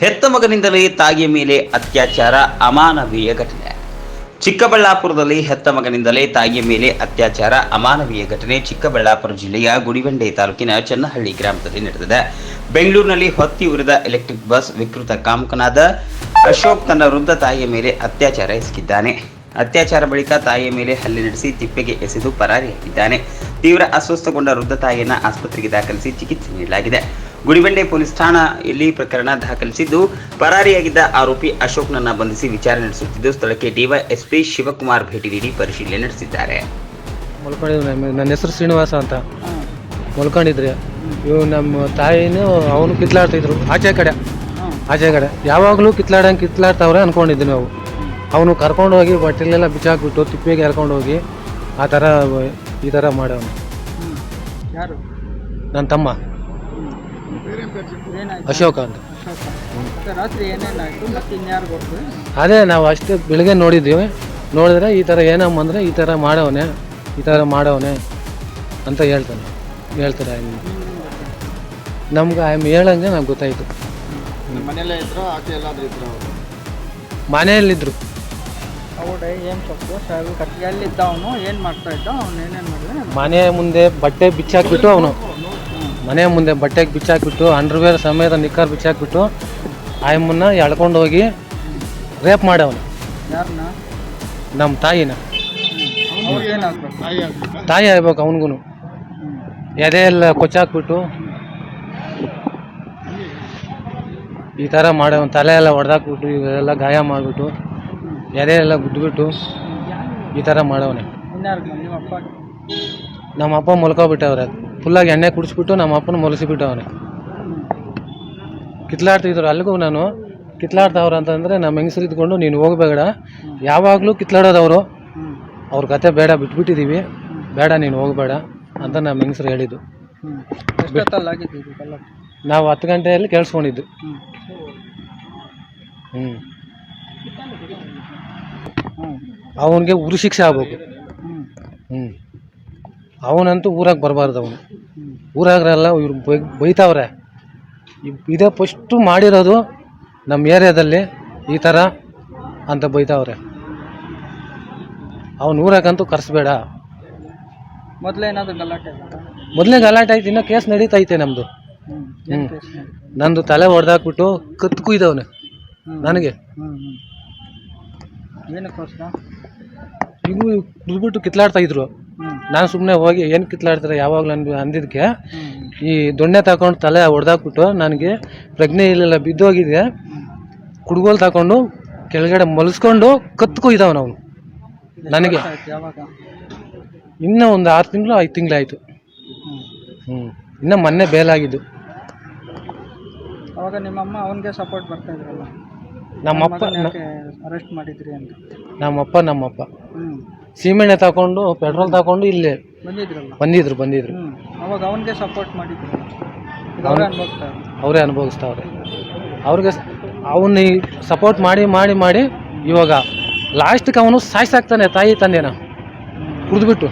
ಹೆತ್ತ ಮಗನಿಂದಲೇ ತಾಯಿಯ ಮೇಲೆ ಅತ್ಯಾಚಾರ ಅಮಾನವೀಯ ಘಟನೆ. ಚಿಕ್ಕಬಳ್ಳಾಪುರದಲ್ಲಿ ಹೆತ್ತ ಮಗನಿಂದಲೇ ತಾಯಿಯ ಮೇಲೆ ಅತ್ಯಾಚಾರ ಅಮಾನವೀಯ ಘಟನೆ ಚಿಕ್ಕಬಳ್ಳಾಪುರ ಜಿಲ್ಲೆಯ ಗುಡಿಬಂಡೆ ತಾಲೂಕಿನ ಚನ್ನಹಳ್ಳಿ ಗ್ರಾಮದಲ್ಲಿ ನಡೆದಿದೆ. ಬೆಂಗಳೂರಿನಲ್ಲಿ ಹೊತ್ತಿ ಉರಿದ ಎಲೆಕ್ಟ್ರಿಕ್ ಬಸ್ ವಿಕೃತ ಕಾಮಕನಾದ ಅಶೋಕ್ ತನ್ನ ವೃದ್ಧ ತಾಯಿಯ ಮೇಲೆ ಅತ್ಯಾಚಾರ ಎಸಗಿದ್ದಾನೆ. ಅತ್ಯಾಚಾರ ಬಳಿಕ ತಾಯಿಯ ಮೇಲೆ ಹಲ್ಲೆ ನಡೆಸಿ ತಿಪ್ಪೆಗೆ ಎಸೆದು ಪರಾರಿಯಾಗಿದ್ದಾನೆ. ತೀವ್ರ ಅಸ್ವಸ್ಥಗೊಂಡ ವೃದ್ಧ ತಾಯಿಯನ್ನ ಆಸ್ಪತ್ರೆಗೆ ದಾಖಲಿಸಿ ಚಿಕಿತ್ಸೆ ನೀಡಲಾಗಿದೆ. ಗುಡಿಬಂಡೆ ಪೊಲೀಸ್ ಠಾಣೆಯಲ್ಲಿ ಪ್ರಕರಣ ದಾಖಲಿಸಿದ್ದು. ಪರಾರಿಯಾಗಿದ್ದ ಆರೋಪಿ ಅಶೋಕ್ನನ್ನ ಬಂಧಿಸಿ ವಿಚಾರಣೆ ನಡೆಸುತ್ತಿದ್ದು ಸ್ಥಳಕ್ಕೆ ಡಿವೈಎಸ್ಪಿ ಶಿವಕುಮಾರ್ ಭೇಟಿ ನೀಡಿ ಪರಿಶೀಲನೆ ನಡೆಸಿದ್ದಾರೆ. ಮಲ್ಕೊಂಡಿದ್ವಿ ನನ್ನ ಹೆಸರು ಶ್ರೀನಿವಾಸ ಅಂತ. ಮಲ್ಕೊಂಡಿದ್ರಿ. ಇವು ನಮ್ಮ ತಾಯಿನೂ ಅವನು ಕಿತ್ಲಾಡ್ತಿದ್ರು. ಆಚೆ ಕಡೆ. ಆಚೆ ಕಡೆ. ಯಾವಾಗಲೂ ಕಿತ್ಲಾಡಂಗೆ ಕಿತ್ಲಾಡ್ತಾವ್ರೆ ಅನ್ಕೊಂಡಿದ್ವಿ ನಾವು. ಅವನು ಕರ್ಕೊಂಡು ಹೋಗಿ ಬಟ್ಟೆಲೆಲ್ಲ ಬಿಚ್ಚಾಕ್ಬಿಟ್ಟು ತಿಪ್ಪಿಗೆ ಎಳ್ಕೊಂಡು ಹೋಗಿ ಆ ಥರ ಈ ಥರ ಮಾಡವನು ಯಾರು? ನನ್ನ ತಮ್ಮ. ಅಶೋಕ ಅಂತ. ಅಶೋಕ. ಮತ್ತೆ ರಾತ್ರಿ ಏನೇನಾಯ್ತು ಮತ್ತೆ ಇನ್ಯಾರು ಗೊತ್ತು. ಅದೇ ನಾವು ಅಷ್ಟೇ ಬೆಳಿಗ್ಗೆ ನೋಡಿದ್ದೀವಿ ನೋಡಿದ್ರೆ ಈ ಥರ ಏನಮ್ಮ ಅಂದರೆ ಈ ಥರ ಮಾಡವನೆ ಈ ಥರ ಮಾಡವನೆ ಅಂತ ಹೇಳ್ತಾನೆ ಹೇಳ್ತಾರೆ ಆಯ್ತು ನಮ್ಗೆ ಆಯ್ಮ್ ಹೇಳಂಗೆ ನಮ್ಗೆ ಗೊತ್ತಾಯಿತು. ಮನೆಯಲ್ಲೇ ಇದ್ರು ಆಚೆ ಎಲ್ಲಾದ್ರೂ ಇದ್ರು? ಅವರು ಮನೆಯಲ್ಲಿದ್ದರು ಹೌದಾ ಏನು ಸೊಪ್ಪು ಅವನು ಏನು ಮಾಡ್ತಾ ಇದ್ದ ಅವ್ನು ಏನೇನು ಮಾಡಿದ್ರೆ ಮನೆ ಮುಂದೆ ಬಟ್ಟೆ ಬಿಚ್ಚಾಕ್ಬಿಟ್ಟು ಅವನು. ಮನೆ ಮುಂದೆ ಬಟ್ಟೆಗೆ ಬಿಚ್ಚಾಕ್ಬಿಟ್ಟು ಅಂಡರ್ವೇರ್ ಸಮೇತ ನಿಕ್ಕರ್ ಬಿಚ್ಚಾಕ್ಬಿಟ್ಟು ಆಯಮ್ಮನ್ನ ಎಳ್ಕೊಂಡು ಹೋಗಿ ರೇಪ್ ಮಾಡವನು ಯಾರನ್ನ ನಮ್ಮ ತಾಯಿನ. ತಾಯಿ ಆಗ್ಬೇಕು ಅವನಿಗೂ ಎದೆ ಎಲ್ಲ ಕೊಚ್ಚಾಕ್ಬಿಟ್ಟು ಈ ಥರ ಮಾಡವ ತಲೆ ಎಲ್ಲ ಹೊಡೆದಾಕ್ಬಿಟ್ಟು ಇವೆಲ್ಲ ಗಾಯ ಮಾಡಿಬಿಟ್ಟು ಎದೆ ಎಲ್ಲ ಗುದ್ದುಬಿಟ್ಟು ಈ ಥರ ಮಾಡವನೆ ನಿಮ್ಮ ಅಪ್ಪ? ನಮ್ಮ ಅಪ್ಪ ಮಲ್ಕೊಬಿಟ್ಟವ್ರೆ. ಫುಲ್ಲಾಗಿ ಎಣ್ಣೆ ಕುಡಿಸ್ಬಿಟ್ಟು ನಮ್ಮ ಅಪ್ಪನ ಮಲಸಿಬಿಟ್ಟವನೆ ಕಿತ್ಲಾಡ್ತಿದ್ರು. ಅಲ್ಲಿಗೂ ನಾನು ಕಿತ್ಲಾಡ್ತಾವ್ರ ಅಂತಂದರೆ ನಮ್ಮ ಹೆಂಗಸರು ಇದ್ಕೊಂಡು ನೀನು ಹೋಗಬೇಡ. ಯಾವಾಗಲೂ ಕಿತ್ಲಾಡೋದವರು. ಅವ್ರ ಕತೆ ಬೇಡ ಬಿಟ್ಬಿಟ್ಟಿದ್ದೀವಿ ಬೇಡ ನೀನು ಹೋಗಬೇಡ ಅಂತ ನಮ್ಮ ಹೆಂಗಸರು ಹೇಳಿದ್ದು. ನಾವು ಹತ್ತು ಗಂಟೆಯಲ್ಲಿ ಕೇಳಿಸ್ಕೊಂಡಿದ್ದು. ಹ್ಞೂ ಅವನಿಗೆ ಉರಿ ಶಿಕ್ಷೆ ಆಗ್ಬೇಕು. ಅವನಂತೂ ಊರಾಗ ಬರಬಾರ್ದು ಅವನು. ಊರಾಗ್ರಲ್ಲ ಇವ್ರು ಬೈ ಬೈತಾವ್ರೆ. ಇದ್- ಫಸ್ಟು ಮಾಡಿರೋದು ನಮ್ಮ ಏರಿಯಾದಲ್ಲಿ ಈ ಥರ ಅಂತ ಬೈತಾವ್ರೆ. ಅವನು ಊರಾಗಂತೂ ಕರೆಸ್ಬೇಡ. ಮೊದಲೇನಾದ್ರು ಗಲಾಟೆ ಮೊದಲೇ ಗಲಾಟೆ ಆಯ್ತು ಇನ್ನೂ ಕೇಸ್ ನಡೀತೈತೆ ನಮ್ಮದು ಹ್ಞೂ ನಂದು ತಲೆ ಹೊಡೆದಾಕ್ಬಿಟ್ಟು ಕತ್ತು ಕುಯ್ದವನು. ನನಗೆ. ಏನಕ್ಕೋಸ್ಕರ? ಇವು ಕುದ್ಬಿಟ್ಟು ಕಿತ್ಲಾಡ್ತಾ ಇದ್ರು. ನಾನು ಸುಮ್ಮನೆ ಹೋಗಿ ಏನು ಕಿತ್ಲಾಡ್ತಾರೆ ಯಾವಾಗಲೂ ಅಂದ್ ಅಂದಿದ್ದಕ್ಕೆ ಈ ದೊಣ್ಣೆ ತಗೊಂಡು ತಲೆ ಹೊಡೆದಾಕ್ಬಿಟ್ಟು ನನಗೆ ಪ್ರಜ್ಞೆ ಇಲ್ಲೆಲ್ಲ ಬಿದ್ದೋಗಿದೆ ಕುಡ್ಗೋಲ್ ತಗೊಂಡು ಕೆಳಗಡೆ ಮಲಸ್ಕೊಂಡು ಕತ್ತು ಕೊಯ್ದವನು ಅವನು ನನಗೆ. ಯಾವಾಗ ಇನ್ನೂ ಒಂದು ಆರು ತಿಂಗಳು ಐದು ತಿಂಗಳಾಯಿತು. ಹ್ಞೂ ಇನ್ನೂ ಮೊನ್ನೆ ಬೇಲಾಗಿದ್ದು. ಅವಾಗ ನಿಮ್ಮಮ್ಮ ಅವನಿಗೆ ಸಪೋರ್ಟ್ ಬರ್ತಾ ಇದ್ರಲ್ಲ? ನಮ್ಮಪ್ಪ ಅರೆಸ್ಟ್ ಮಾಡಿದ್ರಿ ಅಂತ? ನಮ್ಮಪ್ಪ ನಮ್ಮಪ್ಪ. ಸೀಮೆಣ್ಣೆ ತಗೊಂಡು ಪೆಟ್ರೋಲ್ ತಗೊಂಡು ಇಲ್ಲೇ ಬಂದಿದ್ರಲ್ಲ? ಬಂದಿದ್ರು ಬಂದಿದ್ರು. ಅವಾಗ ಅವನಿಗೆ ಸಪೋರ್ಟ್ ಮಾಡಿದ್ರು. ಈಗ ಅವರೇ ಅವರೇ ಅನುಭವಿಸ್ತಾವ್ರೆ. ಅವ್ರಿಗೆ ಅವನ್ನ ಸಪೋರ್ಟ್ ಮಾಡಿ ಮಾಡಿ ಮಾಡಿ ಇವಾಗ ಲಾಸ್ಟ್ಗೆ ಅವನು ಸಾಯಿಸಾಕ್ತಾನೆ ತಾಯಿ ತಂದೆನ. ಕುಡಿದ್ಬಿಟ್ಟು.